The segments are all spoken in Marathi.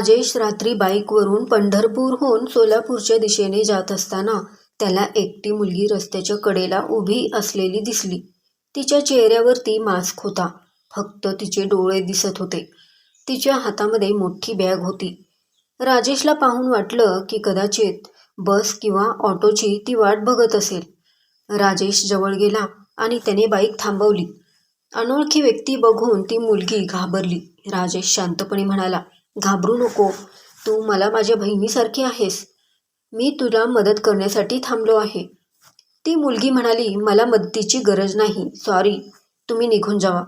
राजेश रात्री बाईकवरून पंढरपूरहून सोलापूरच्या दिशेने जात असताना त्याला एकटी मुलगी रस्त्याच्या कडेला उभी असलेली दिसली. तिच्या चेहऱ्यावरती मास्क होता. फक्त तिचे डोळे दिसत होते. तिच्या हातामध्ये मोठी बॅग होती. राजेशला पाहून वाटलं की कदाचित बस किंवा ऑटोची ती वाट बघत असेल. राजेश जवळ गेला आणि त्याने बाईक थांबवली. अनोळखी व्यक्ती बघून ती मुलगी घाबरली. राजेश शांतपणे म्हणाला घाबरू नको. तू मला माझ्या बहिणीसारखी आहेस. मी तुला मदत करण्यासाठी थांबलो आहे. ती मुलगी म्हणाली मला मदतीची गरज नाही. सॉरी तुम्ही निघून जावा.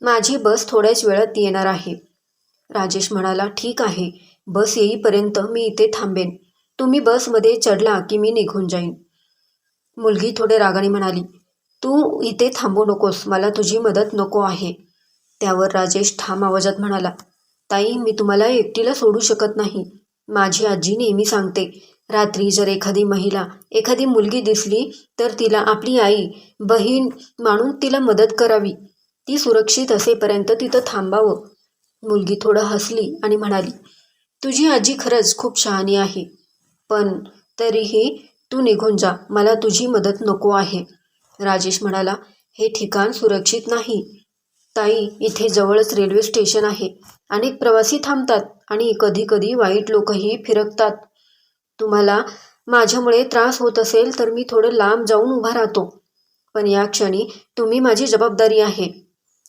माझी बस थोड्याच वेळात येणार आहे. राजेश म्हणाला ठीक आहे. बस येईपर्यंत मी इथे थांबेन. तुम्ही बसमध्ये चढला की मी निघून जाईन. मुलगी थोडे रागाने म्हणाली तू इथे थांबू नकोस. मला तुझी मदत नको आहे. त्यावर राजेश ठाम आवाजात म्हणाला ताई मी तुम्हाला एकटीला सोडू शकत नाही. माझी आजी नेहमी सांगते रात्री जर एखादी महिला एखादी मुलगी दिसली तर तिला आपली आई बहीण मानून तिला मदत करावी. ती सुरक्षित असेपर्यंत तिथं थांबावं. मुलगी थोडं हसली आणि म्हणाली तुझी आजी खरंच खूप शहाणी आहे. पण तरीही तू निघून जा मला तुझी मदत नको आहे. राजेश म्हणाला हे ठिकाण सुरक्षित नाही. ताई इथे जवळच रेल्वे स्टेशन आहे. अनेक प्रवासी थांबतात आणि कधीकधी वाईट लोकही फिरकतात. तुम्हाला माझ्यामुळे त्रास होत असेल तर मी थोडं लांब जाऊन उभा राहतो. पण या क्षणी तुम्ही माझी जबाबदारी आहे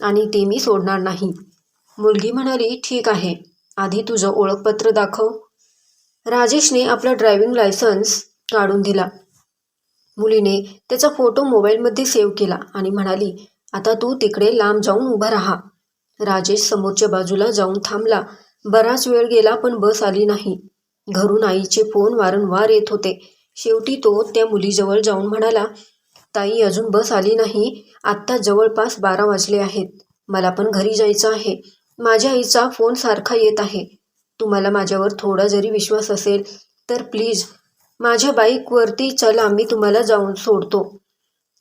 आणि ती मी सोडणार नाही. मुलगी म्हणाली ठीक आहे. आधी तुझं ओळखपत्र दाखव. राजेशने आपला ड्रायव्हिंग लायसन्स काढून दिला. मुलीने त्याचा फोटो मोबाईलमध्ये सेव्ह केला आणि म्हणाली आता तू तिकडे लांब जाऊन उभा राहा. राजेश समोरच्या बाजूला जाऊन थांबला. बराच वेळ गेला पण बस आली नाही. घरून आईचे फोन वारंवार येत होते. शेवटी तो त्या मुलीजवळ जाऊन म्हणाला ताई अजून बस आली नाही. आत्ता जवळपास बारा वाजले आहेत. मला पण घरी जायचं आहे. माझ्या आईचा फोन सारखा येत आहे. तुम्हाला माझ्यावर थोडा जरी विश्वास असेल तर प्लीज माझ्या बाईकवरती चला मी तुम्हाला जाऊन सोडतो.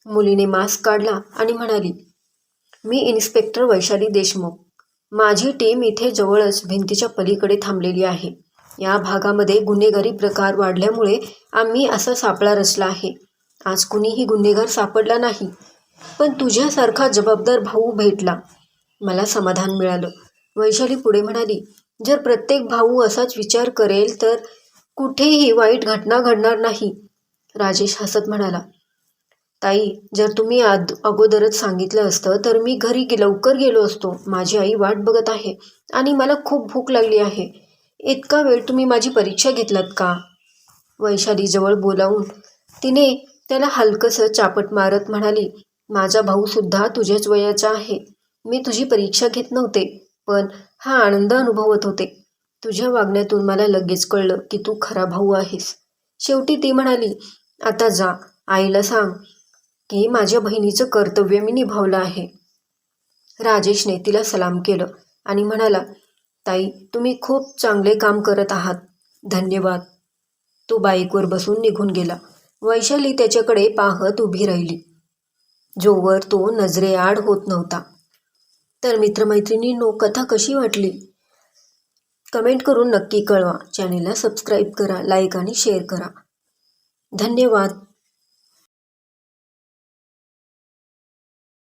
मुलीने मास्क काढला आणि म्हणाली मी इन्स्पेक्टर वैशाली देशमुख. माझी टीम इथे जवळच भिंतीच्या पलीकडे थांबलेली आहे. या भागामध्ये गुन्हेगारी प्रकार वाढल्यामुळे आम्ही असा सापळा रचला आहे. आज कुणीही गुन्हेगार सापडला नाही. पण तुझ्यासारखा जबाबदार भाऊ भेटला. मला समाधान मिळालं. वैशाली पुढे म्हणाली जर प्रत्येक भाऊ असाच विचार करेल तर कुठेही वाईट घटना घडणार नाही. राजेश हसत म्हणाला ताई जर तुम्ही आद अगोदरच सांगितलं असतं तर मी घरी गे लवकर गेलो असतो. माझी आई वाट बघत आहे आणि मला खूप भूक लागली आहे. इतका वेळ तुम्ही माझी परीक्षा घेतलात का? वैशालीजवळ बोलावून तिने त्याला हलकंसं चापट मारत म्हणाली माझा भाऊसुद्धा तुझ्याच वयाचा आहे. मी तुझी परीक्षा घेत नव्हते पण हा आनंद अनुभवत होते. तुझ्या वागण्यातून मला लगेच कळलं की तू खरा भाऊ आहेस. शेवटी ती म्हणाली आता जा आईला सांग की माझ्या बहिणीचं कर्तव्य मी निभावलं आहे. राजेशने तिला सलाम केलं आणि म्हणाला ताई तुम्ही खूप चांगले काम करत आहात. धन्यवाद. तो बाईकवर बसून निघून गेला. वैशाली त्याच्याकडे पाहत उभी राहिली. जोवर तो नजरेआड होत नव्हता. तर मित्रमैत्रिणींनो कथा कशी वाटली? कमेंट करून नक्की कळवा. चॅनेलला सबस्क्राईब करा लाईक आणि शेअर करा. धन्यवाद.